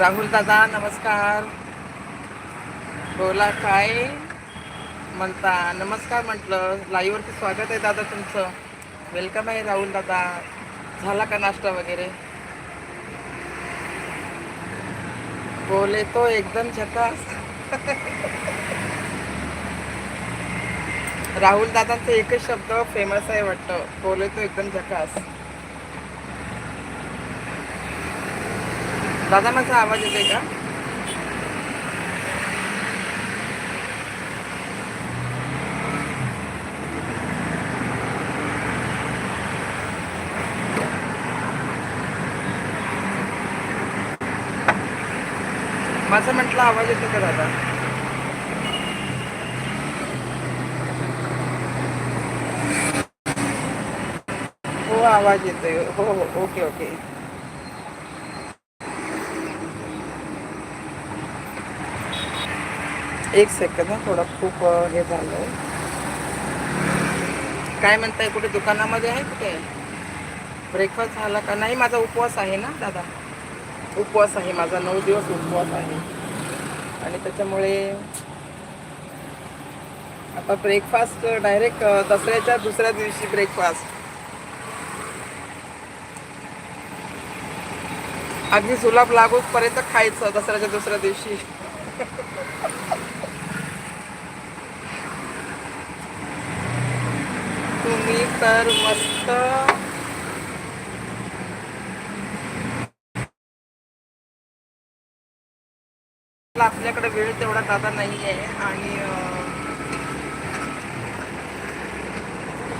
राहुल दादा नमस्कार. बोला काय म्हणता? नमस्कार म्हटलं. लाईव्हवरती स्वागत आहे दादा तुमचं. वेलकम आहे राहुल दादा. झाला का नाश्ता वगैरे? बोले तो एकदम झकास. राहुल दादांचं एकच शब्द फेमस आहे वाटतं. बोले तो एकदम झकास. दादा माझा आवाज येतोय का? माझा म्हटलं आवाज येतो का दादा? हो आवाज येतोय. हो हो ओके ओके. एक सेकंद थोडं खूप हे हे आहे काय म्हणताय कुठे दुकानामध्ये आहे कुठे? ब्रेकफास्ट झाला का? नाही माझा उपवास आहे ना दादा? उपवास आहे माझा नऊ दिवस उपवास आहे. आणि त्याच्यामुळे आता ब्रेकफास्ट डायरेक्ट दसऱ्याच्या दुसऱ्या दिवशी ब्रेकफास्ट अगदी जुलाब लागूपर्यंत खायचं दसऱ्याच्या दुसऱ्या दिवशी. तुम्ही तर मस्त. आपल्याकडे वेळ तेवढा दादा नाही आहे आणि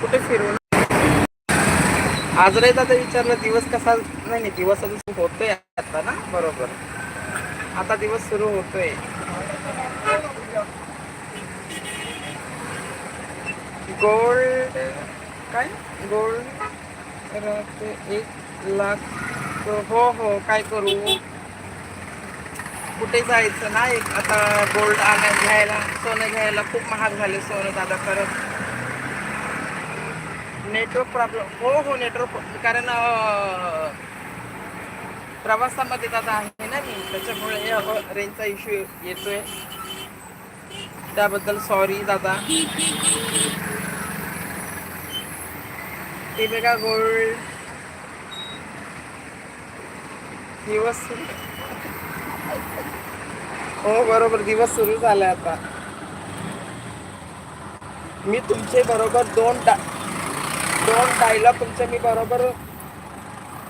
कुठे फिरून? आज रे दादा विचारलं दिवस कसा नाही नाही दिवस अजून होतोय आता ना? बरोबर. आता दिवस सुरू होतोय. गोल्ड काय? गोल्ड? राहते एक लाख हो हो काय करू? कुठे जायचं ना एक? आता गोल्ड आणा घ्यायला सोनं घ्यायला खूप महाग झाले सोनं दादा खरंच नेटवर्क प्रॉब्लेम हो हो नेटवर्क कारण प्रवासामध्ये दादा आहे ना मी त्याच्यामुळे हो, रेंजचा इश्यू येतोय. त्याबद्दल सॉरी दादा. ते बघा गोल्ड दिवस सुरू. हो बरोबर दिवस सुरू झाला आता. मी तुमचे बरोबर दोन डा दोन डायलॉग तुमचे मी बरोबर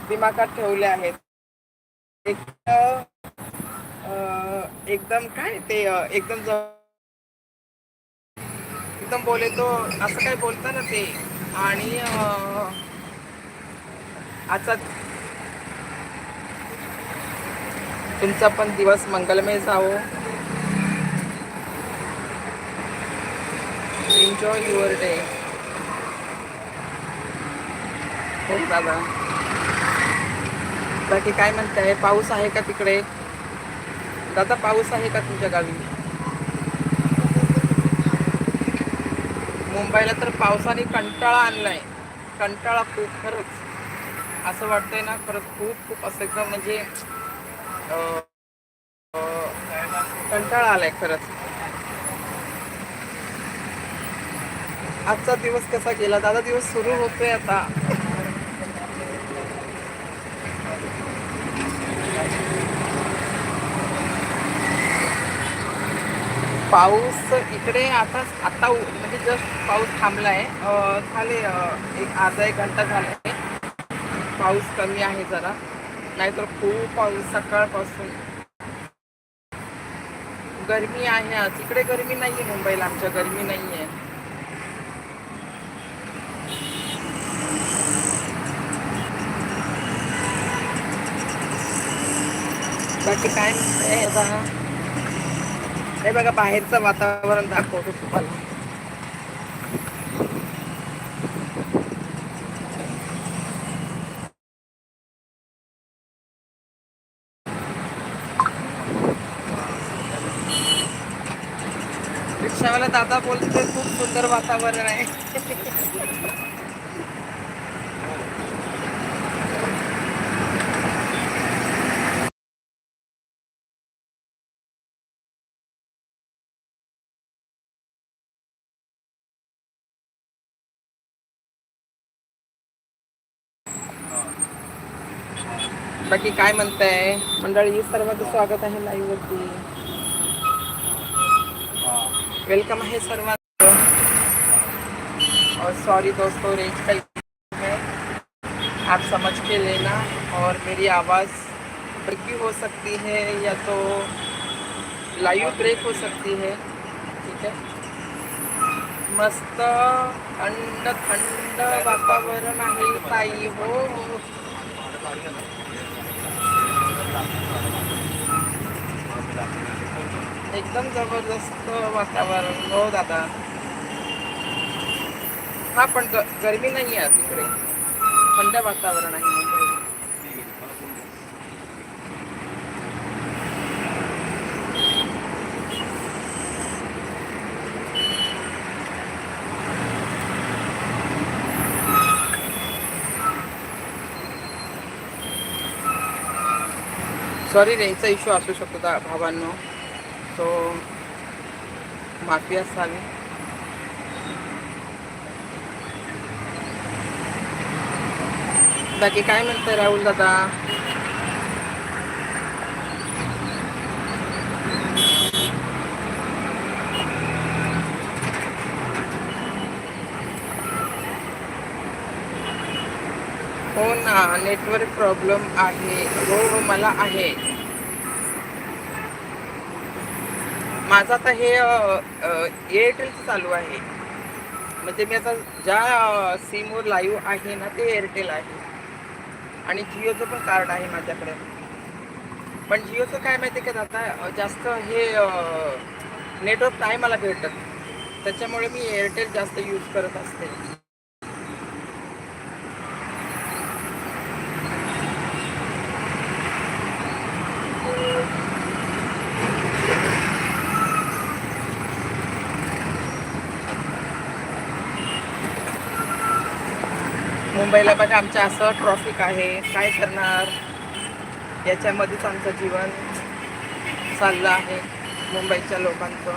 दिमागात ठेवले आहेत. एक एकदम काय ते एकदम एकदम बोले तो असं काय बोलता ना ते. आणि आता आजचा तुमचा पण दिवस मंगलमय जावो. एन्जॉय युअर डे हो दादा बाकी काय म्हणताय? पाऊस आहे का तिकडे? दादा पाऊस आहे का तुमच्या गावी? मुंबईला तर पावसाने कंटाळा आणलाय. कंटाळा खूप खरंच. असं वाटतंय ना खरंच खूप खूप असं एकदम म्हणजे अं, कंटाळा आलाय खरंच. आजचा दिवस कसा गेला? दादा दिवस सुरू होतोय आता. पाऊस इकडे आता आता म्हणजे जस्ट पाऊस थांबलाय. आहे झाले एक अर्धा एक घंटा झाला. आहे पाऊस कमी आहे जरा. नाहीतर खूप पाऊस सकाळपासून. गरमी आहे आज. इकडे गरमी आहे मुंबईला. आमच्या गरमी आहे बाकी काय म्हणताय जरा हे बघा बाहेरचं वातावरण दाखवतो तुम्हाला. रिक्षावाला दादा बोलते खूप सुंदर वातावरण आहे. बाकी काय म्हणताय? मंडळी सर्वांचं स्वागत आहे लाईव्ह वरती. वेलकम है सर्वांचं. और सॉरी दोस्तों रेंज का है आप समझ के लेना और मेरी आवाज़ ब्रेकी हो सकती है या तो लाइव ब्रेक हो सकती है ठीक है? मस्त थंड थंड वातावरण आहे ताई हो. एकदम जबरदस्त वातावरण. हो दादा. हा पण गर्मी गरमी नाही आहे तिकडे थंड वातावरण आहे. सॉरी रेंजचा इश्यू असू शकतो दा भावांनो. तो माफी असावी. बाकी काय म्हणतंय राहुल दादा? हो ना नेटवर्क प्रॉब्लेम आहे. हो हो मला आहे. माझं आता हे एअरटेलचं चालू आहे. म्हणजे मी आता ज्या सिमवर लाईव्ह आहे ना ते एअरटेल आहे. आणि जिओचं पण कार्ड आहे माझ्याकडे. पण जिओचं काय माहिती आहे का आता जास्त हे नेटवर्क नाही मला भेटत. त्याच्यामुळे मी एअरटेल जास्त यूज करत असते. मुंबईला बघा आमच्या असं ट्रॉफिक आहे. काय करणार? याच्यामध्येच आमचं जीवन चाललं आहे मुंबईच्या लोकांचं.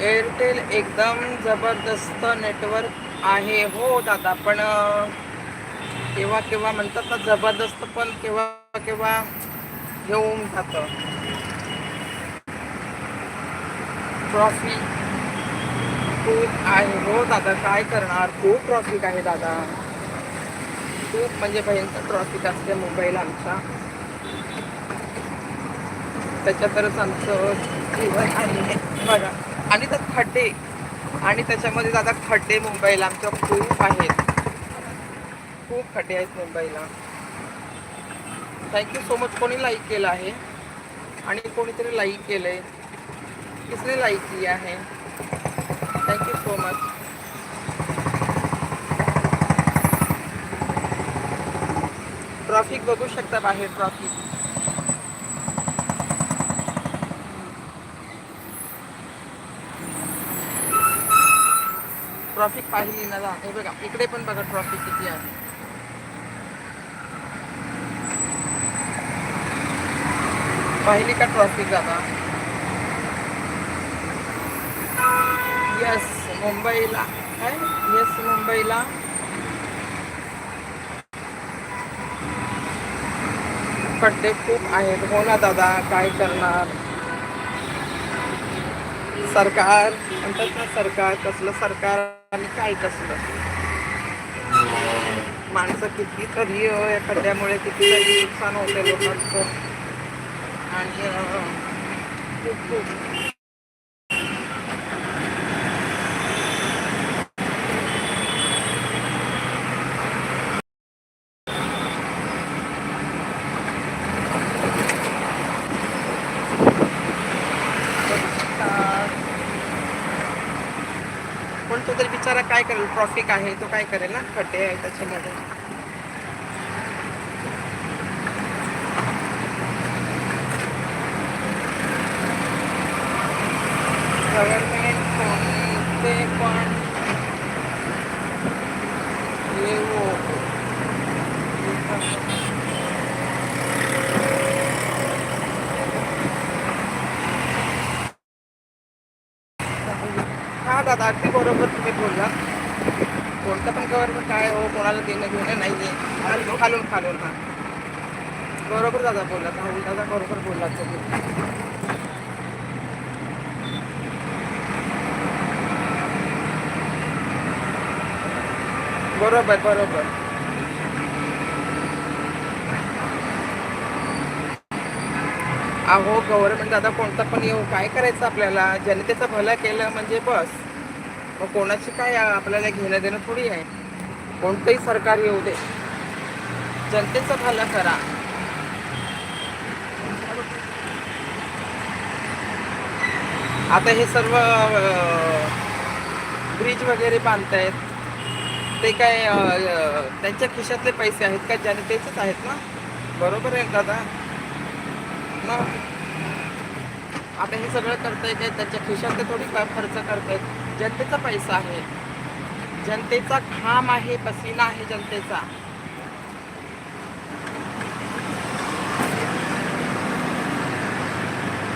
एअरटेल एकदम जबरदस्त नेटवर्क आहे. हो दादा पण केव्हा केव्हा म्हणतात ना जबरदस्त पण केव्हा केव्हा घेऊन जातं. ट्रॉफी खूप आहे हो दादा काय करणार? खूप ट्रॉफिक आहे दादा. खूप म्हणजे भयंकर ट्रॉफिक असते मुंबईला आमच्या त्याच्यातच आमचं जीवन आहे. बघा आणि तर खड्डे. आणि त्याच्यामध्ये दादा खड्डे मुंबईला आमच्या खूप आहेत. खूप खड्डे आहेत मुंबईला थँक्यू सो मच कोणी लाईक केलं आहे? आणि कोणीतरी लाईक केलं आहे किसने लाईक किया है thank you so much traffic बघू शकता बाहेर ट्रॉफिक ट्रॉफिक पाहिली ना हे बघा, इकडे पण ट्रॉफिक आहे. पाहिली का ट्रॉफिक दादा? येस मुंबईला काय येस मुंबईला खड्डे खूप आहेत. हो ना दादा काय करणार? सरकार म्हणतात ना सरकार कसलं सरकार आणि काय कसलं? माणसं किती तरी हो, या खड्ड्यामुळे कितीतरी नुकसान होते लोकांचं. आणि खूप खूप बिचारा काय करेल ट्रॉफिक आहे तो काय करेल ना खड्डे आहे त्याच्यामध्ये. पण हो. हा दादा अगदी बरोबर तुम्ही बोलला कोणतं पण गव्हर्नमेंट काय हो कोणाला देणं घेणं नाही आहे खालून खालून खालून हा. बरोबर दादा बोलला राहुल दादा बरोबर बोलला तुम्ही. बरोबर बरोबर. अहो गव्हर्नमेंट दादा कोणता पण येऊ. काय करायचं आपल्याला? जनतेचं भलं केलं म्हणजे बस. मग कोणाची काय आपल्याला घेणं देणं थोडी आहे. कोणतंही सरकार येऊ दे. जनतेचं भलं करा. आता हे सर्व ब्रिज वगैरे बांधतायत. ते काय त्यांच्या खिशातले पैसे आहेत का? जनतेचेच आहेत ना? बरोबर आहे दादा. मग आता हे सगळं करताय काय त्याच्या खिशातले थोडी का खर्च करतायत. जनतेचा पैसा आहे. जनतेचा घाम आहे पसीना आहे जनतेचा.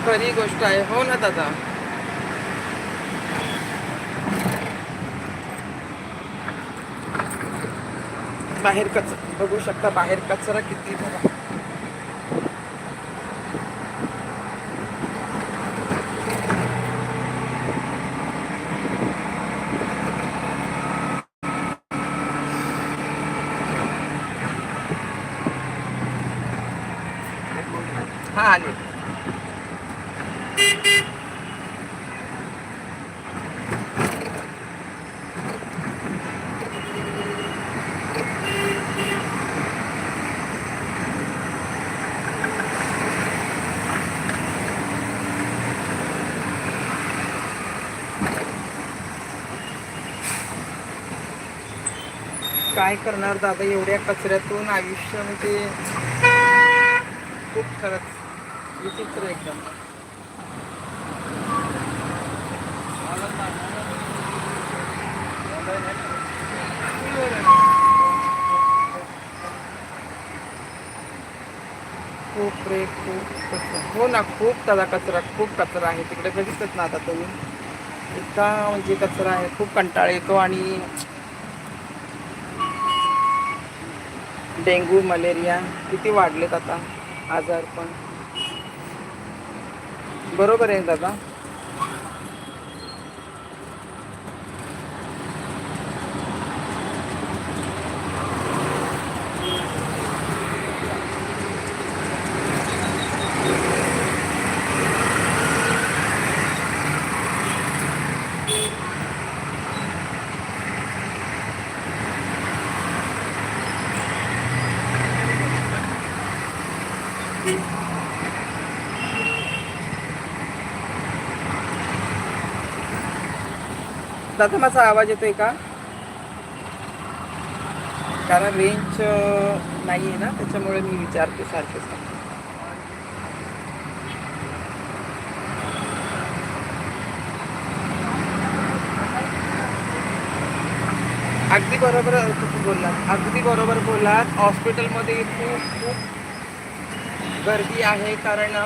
खरी गोष्ट आहे हो ना दादा? बाहेर कच बघू शकता बाहेर कचरा किती भरा हा आले काय करणार दादा? एवढ्या कचऱ्यातून आयुष्य म्हणजे खूप खरंच विचित्र एकदम. खूप रे खूप कचरा हो ना खूप त्याला कचरा खूप कचरा आहे. तिकडे बघितलंच ना आता तुम्ही इतका म्हणजे कचरा आहे खूप कंटाळा येतो आणि डेंग्यू मलेरिया किती वाढलेत आता. आजार पण. बरोबर आहे दादा. दादा माझा आवाज येतोय का? कारण रेंज नाही आहे ना त्याच्यामुळे मी विचारते सारखे सारखे. अगदी बरोबर तुम्ही बोललात. अगदी बरोबर बोललात. हॉस्पिटलमध्ये खूप खूप गर्दी आहे कारण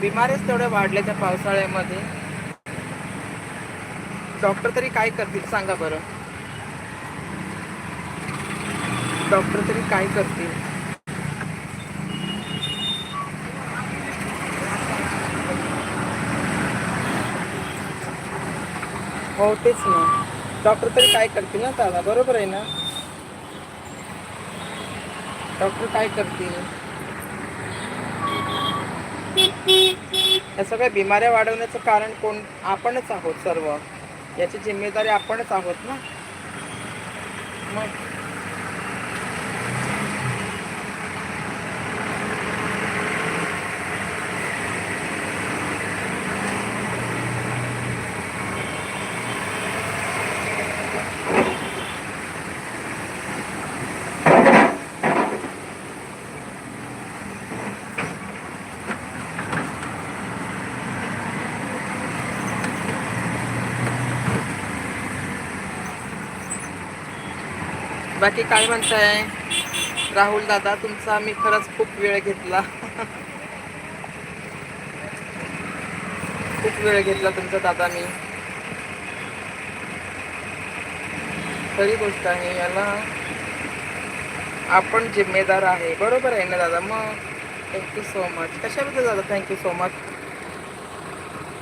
बिमारीच तेवढ्या वाढल्या त्या पावसाळ्यामध्ये. डॉक्टर तरी काय करतील? सांगा बरं. डॉक्टर तरी काय करतील? हो तेच ना. डॉक्टर तरी काय करतील ना दादा बरोबर आहे ना? डॉक्टर काय करतील? या सगळ्या बिमाऱ्या वाढवण्याचं कारण कोण? आपणच आहोत सर्व. याची जिम्मेदारी आपणच आहोत ना? मग बाकी काय म्हणताय? राहुल दादा तुमचा मी खरंच खूप वेळ घेतला. खूप वेळ घेतला तुमचा दादा मी. खरी गोष्ट आहे याला आपण जिम्मेदार आहे. बरोबर आहे ना दादा? मग थँक्यू सो मच कशाबद्दल दादा? थँक्यू सो मच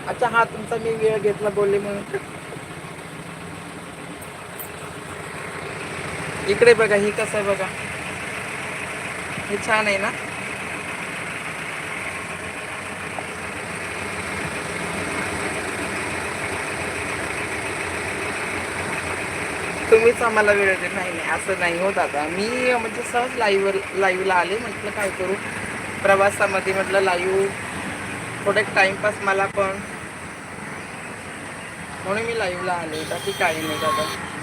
अच्छा हा तुमचा मी वेळ घेतला बोलले म्हणून. इकडे बघा हे कसं आहे बघा. हे छान आहे ना? तुम्हीच आम्हाला वेळ दे नाही नाही असं नाही हो दादा. मी म्हणजे सहज लाईव्ह लाईव्हला आले म्हटलं काय करू? प्रवासामध्ये म्हटलं लाईव्ह थोडे टाईमपास मला पण. म्हणून मी लाईव्हला आले बाकी काही नाही दादा.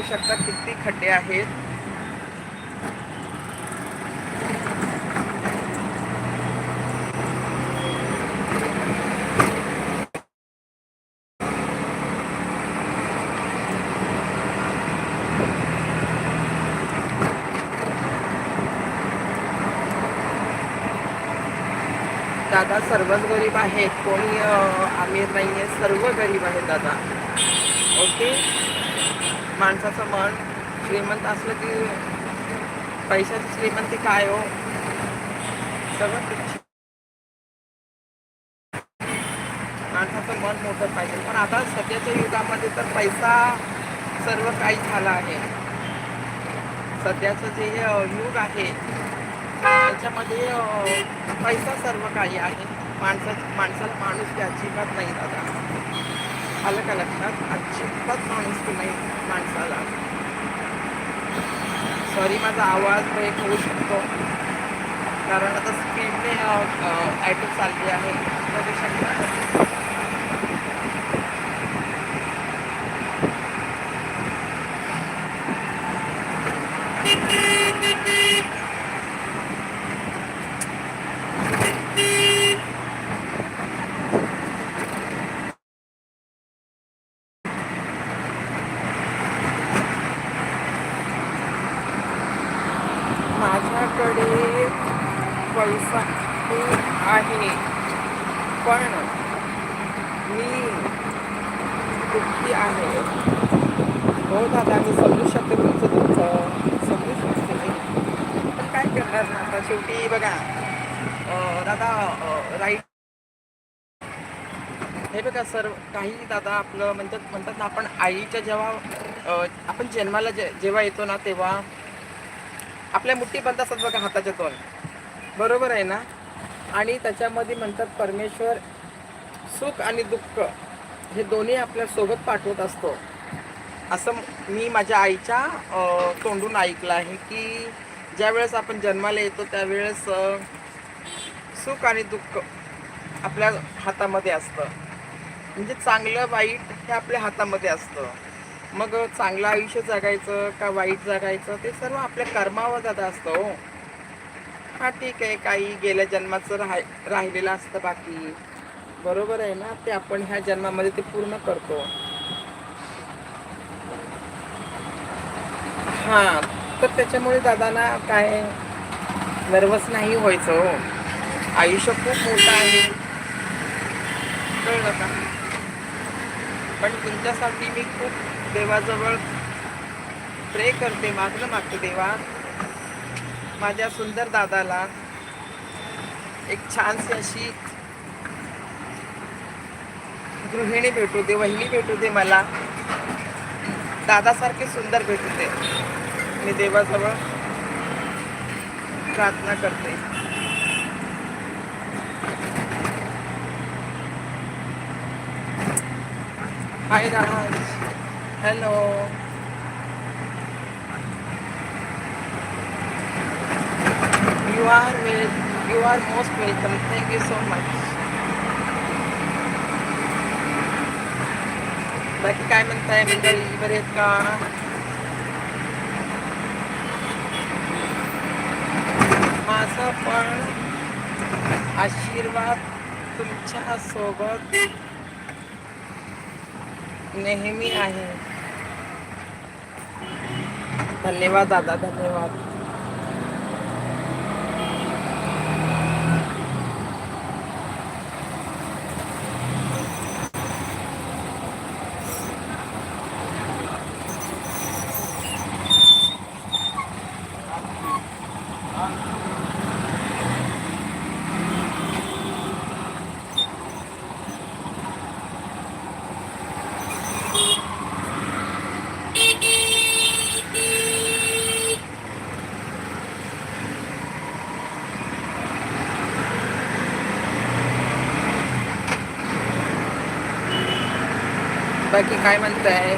बघू शकता किती खड्डे आहेत. दादा सर्वच गरीब आहेत. कोणी आमिर नाही आहे सर्व गरीब आहेत दादा. ओके? माणसाचं मन श्रीमंत असलं की पैशाची श्रीमंती काय हो? सगळं माणसाचं मन मोठं पाहिजे. पण आता सध्याच्या युगामध्ये तर पैसा सर्व काही झाला आहे. सध्याचं जे युग आहे त्याच्यामध्ये पैसा सर्व काही आहे. माणसा माणसाला माणूस की अजिबात नाही दादा. आलं का लक्षात? अजिबात माणूस तुम्ही नाही माणसाला. सॉरी माझा आवाज ब्रेक होऊ शकतो. कारण आता स्पीडने ॲटो चालली आहे. त्यापेक्षा शकता माझ्याकडे पैसा खूप आहे. पण मी दुःखी आहे. हो दादा मी समजू शकते तुमचं तुमचं समजू शकते मी. पण काय करणार ना आता? शेवटी बघा दादा राईट हे बघा सर काही दादा आपलं म्हणतात म्हणतात ना आपण आईच्या जेव्हा आपण जन्माला जे जेव्हा येतो ना तेव्हा आपल्या मुठी बंद असतात बघा हाताच्या दोन बरोबर आहे ना? आणि त्याच्यामध्ये म्हणतात परमेश्वर सुख आणि दुःख हे दोन्ही आपल्यासोबत पाठवत असतो. असं मी माझ्या आईच्या तोंडून ऐकलं आहे की ज्यावेळेस आपण जन्माला येतो त्यावेळेस सुख आणि दुःख आपल्या हातामध्ये असतं. म्हणजे चांगलं वाईट हे आपल्या हातामध्ये असतं. मग चांगलं आयुष्य जगायचं का वाईट जगायचं ते सर्व आपल्या कर्मावर जात असतं हो. हा ठीक आहे काही गेल्या जन्माचं राह राहिलेलं असतं बाकी. बरोबर आहे ना? ते आपण ह्या जन्मामध्ये ते पूर्ण करतो. हां तर त्याच्यामुळे दादांना काय नर्वस नाही व्हायचं हो. आयुष्य खूप मोठं आहे. कळलं का? पण तुमच्यासाठी मी खूप देवाजवळ प्रे करते मागणं मागते देवा. माझ्या सुंदर दादाला एक छानशी अशी गृहिणी भेटू दे वहिनी भेटू दे मला. दादासारखे सुंदर भेटू दे. मी देवाजवळ प्रार्थना करते. Hi Raj hello you are well you are most welcome thank you so much बाकी काय म्हणताय मंडळी बरे आहेत का माझा पण आशीर्वाद तुमच्या सोबत नेहमी आहे धन्यवाद दादा धन्यवाद काय म्हणताय?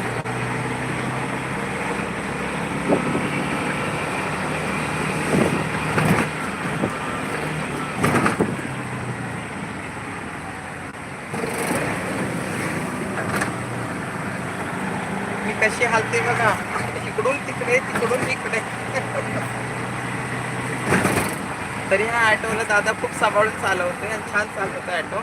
मी कशी हालते बघा. इकडून तिकडे तिकडून इकडे. तरी हा ऑटोला दादा खूप सांभाळून चालवतोय आणि छान चालवतोय ऑटो.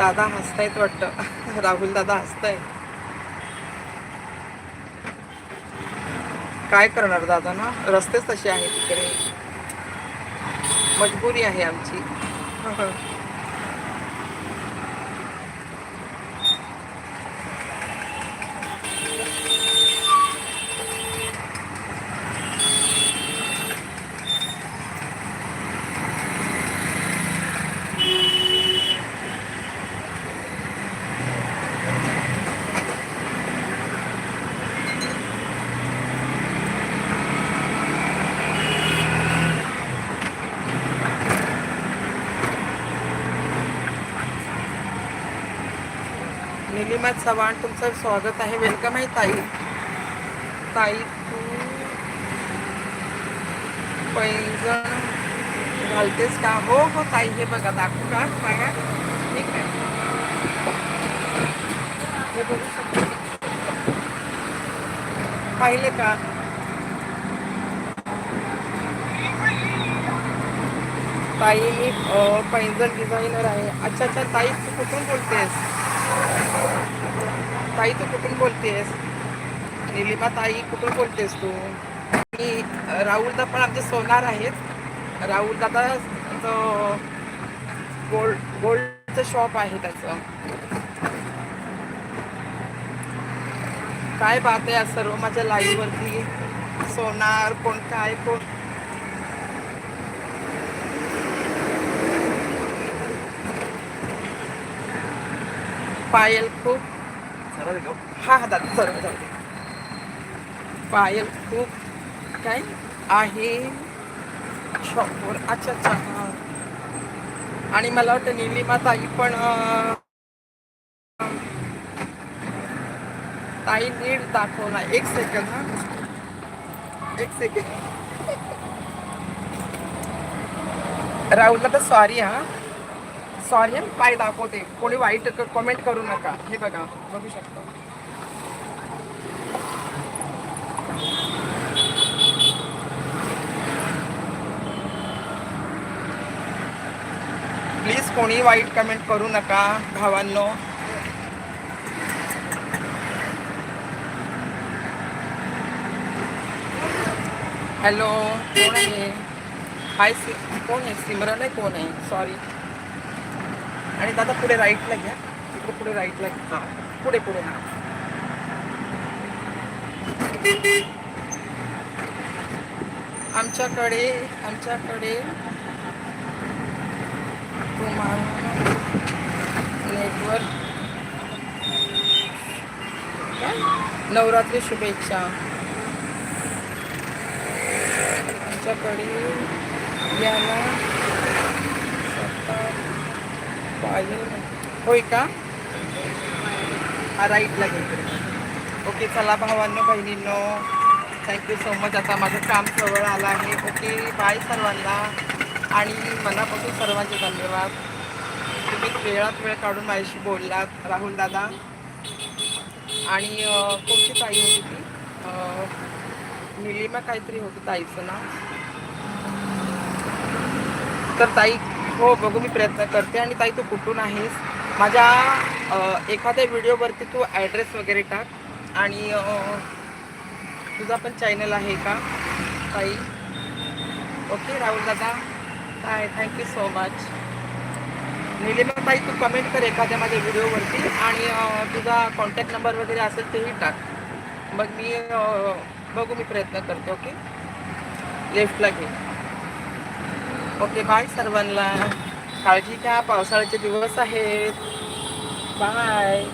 दादा हसतायत वाटतं. राहुल दादा हसताय काय करणार दादा ना? रस्तेच तसे आहेत तिकडे मजबुरी आहे आमची. निलिमा चव्हाण तुमचं स्वागत आहे. वेलकम आहे ताई. ताई तू पैंजण घालतेस का? हो हो ताई हे बघा दाखवू का? बघा. ठीक आहे. हे बघू शकतो. पाहिले का? ताई मी पैंजण डिझायनर आहे. अच्छा अच्छा ताई तू कुठून बोलतेस? ताई तू कुठून बोलतेस? निलिमा ताई कुठून बोलतेस तू? मी अं, राहुलदा पण आमचे सोनार आहेत. राहुल दादा गोल्ड गोल्डचं शॉप आहे त्याचं. काय बात आहे सर्व माझ्या लाईव्ह वरती सोनार कोण काय कोण? पायल खूप हा हा दादा सर्व जाऊ पायल खूप काय आहे. शॉपवर अच्छा अच्छा आणि मला वाटतं निलिमा ताई पण ताई नीट दाखवणार एक सेकंड हा. एक सेकंड राहुलला तर सॉरी हा. सॉरी हा पाय दाखवते. कोणी वाईट कमेंट करू नका. हे बघा बघू शकता. प्लीज कोणी वाईट कमेंट करू नका भावांनो. हॅलो कोण आहे? हाय सि कोण आहे? सिमरन आहे कोण आहे? सॉरी आणि दादा पुढे राईटला घ्या. इकडे पुढे राईटला घ्या हां पुढे पुढे हां. आमच्याकडे आमच्याकडे तुम्हाला नेटवर्क नवरात्री शुभेच्छा. आमच्याकडे याला होय का? हा राईटला घेतो. ओके चला भावांनो बहिणींनो. थँक्यू सो मच आता माझं काम जवळ आलं आहे. ओके बाय सर्वांना. आणि मनापासून सर्वांचे धन्यवाद. तुम्ही वेळात वेळ काढून माझ्याशी बोललात राहुल दादा. आणि कोणती ताई होती ती? निलिमा काहीतरी होती ताईचं ना तर ताई हो बघू मी प्रयत्न करते आणि ताई तू कुठून आहेस? माझ्या एखाद्या व्हिडिओवरती तू ॲड्रेस वगैरे टाक. आणि तुझा पण चॅनल आहे का ताई? ओके राहुल दादा. काय थँक्यू सो मच निलिमा ताई तू कमेंट कर एखाद्या माझ्या व्हिडिओवरती आणि तुझा कॉन्टॅक्ट नंबर वगैरे असेल तेही टाक. मग मी बघू मी प्रयत्न करते ओके लेफ्टला घे. ओके बाय सर्वांना. काळजी घ्या पावसाळ्याचे दिवस आहेत. बाय